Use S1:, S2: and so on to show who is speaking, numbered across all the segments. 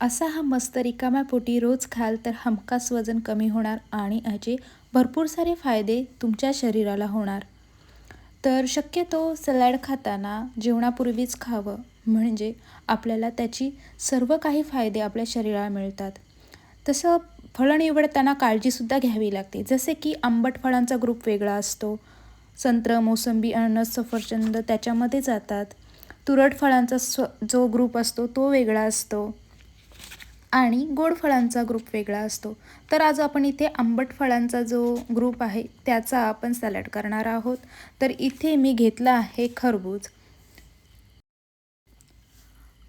S1: असा हा मस्त रिकाम्या पोटी रोज खाल तर हमखास वजन कमी होणार आणि याचे भरपूर सारे फायदे तुमच्या शरीराला होणार. तर शक्यतो सलॅड खाताना जेवणापूर्वीच खावं म्हणजे आपल्याला त्याची सर्व काही फायदे आपल्या शरीराला मिळतात. तसं फळं निवडताना काळजीसुद्धा घ्यावी लागते. जसे की आंबट फळांचा ग्रुप वेगळा असतो. संत्र मोसंबी अननस सफरचंद त्याच्यामध्ये जातात. तुरट फळांचा स्व जो ग्रुप असतो तो वेगळा असतो. आणि गोड फळांचा ग्रुप वेगळा असतो. तर आज आपण इथे आंबट फळांचा जो ग्रुप आहे त्याचा आपण सॅलड करणार आहोत. तर इथे मी घेतला आहे खरबूज.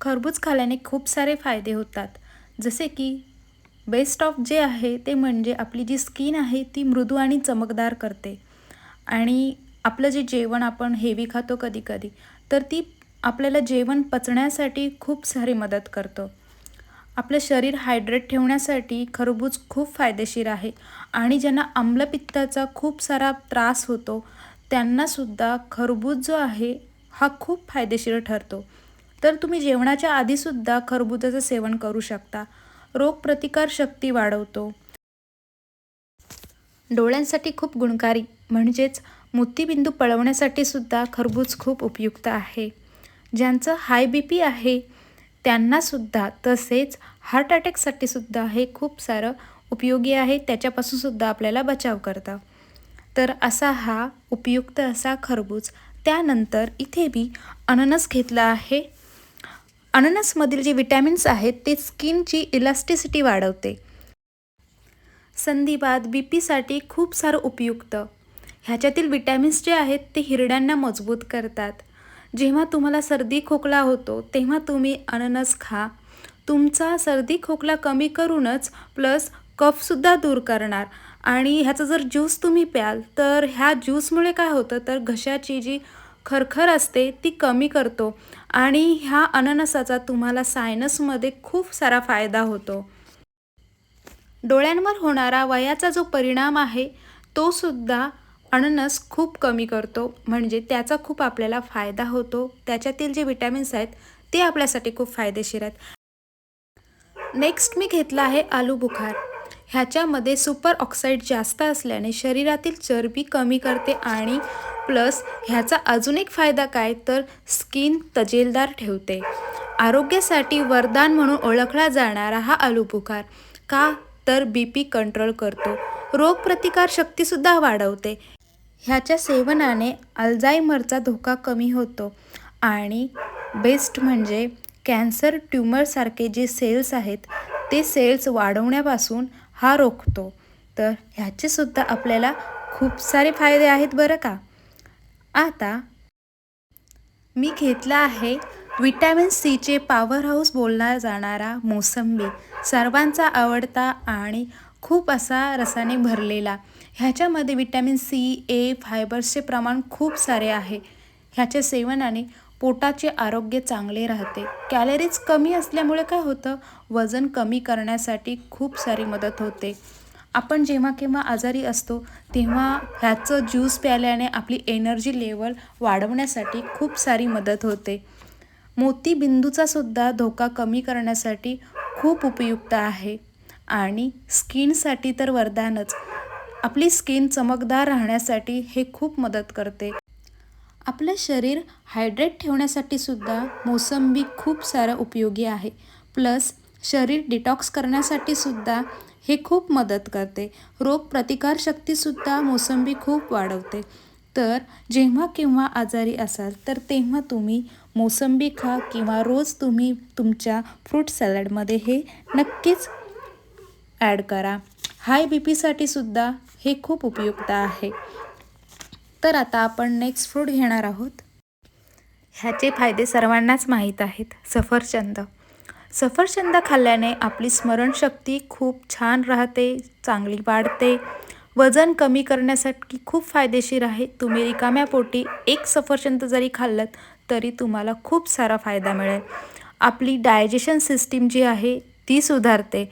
S1: खरबूज खाल्याने खूप सारे फायदे होतात. जसे की बेस्ट ऑफ जे आहे ते म्हणजे आपली जी स्किन आहे ती मृदू आणि चमकदार करते. आणि आपलं जे जेवण आपण हेवी खातो कधी कधी तर ती आपल्याला जेवण पचण्यासाठी खूप सारी मदत करतो. आपलं शरीर हायड्रेट ठेवण्यासाठी खरबूज खूप फायदेशीर आहे आणि ज्यांना आम्लपित्ताचा खूप सारा त्रास होतो त्यांनासुद्धा खरबूज जो आहे हा खूप फायदेशीर ठरतो. तर तुम्ही जेवणाच्या आधीसुद्धा खरबुजाचं सेवन करू शकता. रोगप्रतिकारशक्ती वाढवतो. डोळ्यांसाठी खूप गुणकारी म्हणजेच मोतीबिंदू पळवण्यासाठी सुद्धा खरबूज खूप उपयुक्त आहे. ज्यांचं हाय बी पी आहे त्यांनासुद्धा तसेच हार्ट अटॅकसाठी सुद्धा हे खूप सारं उपयोगी आहे. त्याच्यापासून सुद्धा आपल्याला बचाव करतं. तर असा हा उपयुक्त असा खरबूज. त्यानंतर इथे मी अननस घेतला आहे. अननसमधील जे विटॅमिन्स आहेत ते स्किनची इलास्टिसिटी वाढवते. संधिवात बी पीसाठी खूप सारं उपयुक्त. ह्याच्यातील विटॅमिन्स जे आहेत ते हिरड्यांना मजबूत करतात. जेव्हा तुम्हाला सर्दी खोकला होतो तेव्हा तुम्ही अननस खा. तुमचा सर्दी खोकला कमी करूनच प्लस कफसुद्धा दूर करणार. आणि ह्याचा जर ज्यूस तुम्ही प्याल तर ह्या ज्यूसमुळे काय होतं तर घशाची जी खरखर असते ती कमी करतो. आणि ह्या अननसाचा तुम्हाला सायनसमध्ये खूप सारा फायदा होतो. डोळ्यांवर होणारा वयाचा जो परिणाम आहे तो सुद्धा अननस खूप कमी करतो म्हणजे त्याचा खूप आपल्याला फायदा होतो. त्याच्यातील जे विटॅमिन्स आहेत ते आपल्यासाठी खूप फायदेशीर आहेत. नेक्स्ट मी घेतला आहे आलू बुखार. ह्याच्यामध्ये सुपर ऑक्साईड जास्त असल्याने शरीरातील चरबी कमी करते आणि प्लस ह्याचा अजून एक फायदा काय? तर स्किन तजेलदार ठेवते. आरोग्यासाठी वरदान म्हणून ओळखला जाणारा हा आलू बुखार. का? तर बी पी कंट्रोल करतो. रोगप्रतिकारशक्तीसुद्धा वाढवते. ह्याच्या सेवनाने अल्झायमरचा धोका कमी होतो आणि बेस्ट म्हणजे कॅन्सर ट्युमरसारखे जे सेल्स आहेत ते सेल्स वाढवण्यापासून हा रोखतो. तर ह्याचेसुद्धा आपल्याला खूप सारे फायदे आहेत बरं का? आता मी घेतला आहे विटॅमिन सीचे पॉवर हाऊस बोलला जाणारा मोसंबी. सर्वांचा आवडता आणि खूप असा रसाने भरलेला. ह्याच्यामध्ये विटॅमिन सी ए फायबर्सचे प्रमाण खूप सारे आहे. ह्याच्या सेवनाने पोटाचे आरोग्य चांगले राहते. कॅलरीज कमी असल्यामुळे काय होतं? वजन कमी करण्यासाठी खूप सारी मदत होते. आपण जेव्हा केव्हा आजारी असतो तेव्हा ह्याचं ज्यूस प्यायल्याने आपली एनर्जी लेवल वाढवण्यासाठी खूप सारी मदत होते. मोतीबिंदूचासुद्धा धोका कमी करण्यासाठी खूप उपयुक्त आहे. आणि स्किनसाठी तर वरदानच. आपली स्किन चमकदार राहण्यासाठी हे खूप मदत करते. आपलं शरीर हायड्रेट ठेवण्यासाठी सुद्धा मोसंबी खूप सारं उपयोगी आहे. प्लस शरीर डिटॉक्स करण्यासाठी सुद्धा हे खूप मदत करते. रोगप्रतिकारशक्तीसुद्धा मोसंबी खूप वाढवते. तर जेव्हा केव्हा आजारी असाल तर तेव्हा तुम्ही मोसंबी खा किंवा रोज तुम्ही तुमच्या फ्रूट सॅलडमध्ये हे नक्कीच ॲड करा. हाय बी पीसाठी सुद्धा हे खूप उपयुक्त आहे. तर आता आपण नेक्स्ट फ्रूट घेणार आहोत. ह्याचे फायदे सर्वांनाच माहीत आहेत. सफरचंद. सफरचंद खाल्ल्याने आपली स्मरणशक्ती खूप छान राहते चांगली वाढते. वजन कमी करण्यासाठी खूप फायदेशीर आहे. तुम्ही रिकाम्या पोटी एक सफरचंद जरी खाल्लं तरी तुम्हाला खूप सारा फायदा मिळेल. आपली डायजेशन सिस्टीम जी आहे ती सुधारते.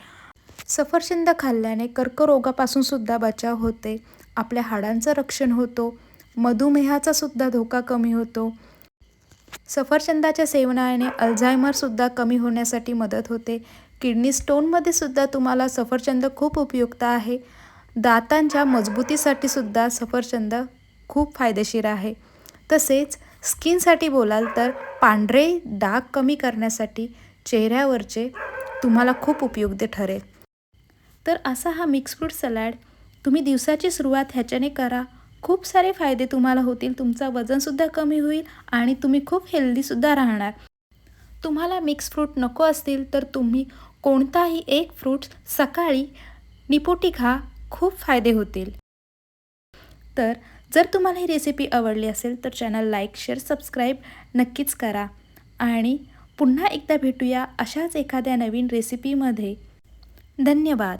S1: सफरचंद खाल्ल्याने कर्करोगापासून सुद्धा बचाव होते. आपल्या हाडांचं रक्षण होतो. मधुमेहाचा सुद्धा धोका कमी होतो. सफरचंदाच्या सेवनाने अल्झायमरसुद्धा कमी होण्यासाठी मदत होते. किडनी स्टोनमध्ये सुद्धा तुम्हाला सफरचंद खूप उपयुक्त आहे. दातांच्या मजबूतीसाठी सुद्धा सफरचंद खूप फायदेशीर आहे. तसेच स्किनसाठी बोलाल तर पांढरे डाग कमी करण्यासाठी चेहऱ्यावरचे तुम्हाला खूप उपयुक्त ठरेल. तर असा हा मिक्स फ्रूट सलॅड तुम्ही दिवसाची सुरुवात ह्याच्याने करा. खूप सारे फायदे तुम्हाला होतील. तुमचं वजनसुद्धा कमी होईल आणि तुम्ही खूप हेल्दीसुद्धा राहणार. तुम्हाला मिक्स फ्रूट नको असतील तर तुम्ही कोणताही एक फ्रूट सकाळी निपोटी खा. खूप फायदे होतील. तर जर तुम्हाला ही रेसिपी आवडली असेल तर चॅनल लाईक शेअर सबस्क्राईब नक्कीच करा. आणि पुन्हा एकदा भेटूया अशाच एखाद्या नवीन रेसिपीमध्ये धन्यवाद.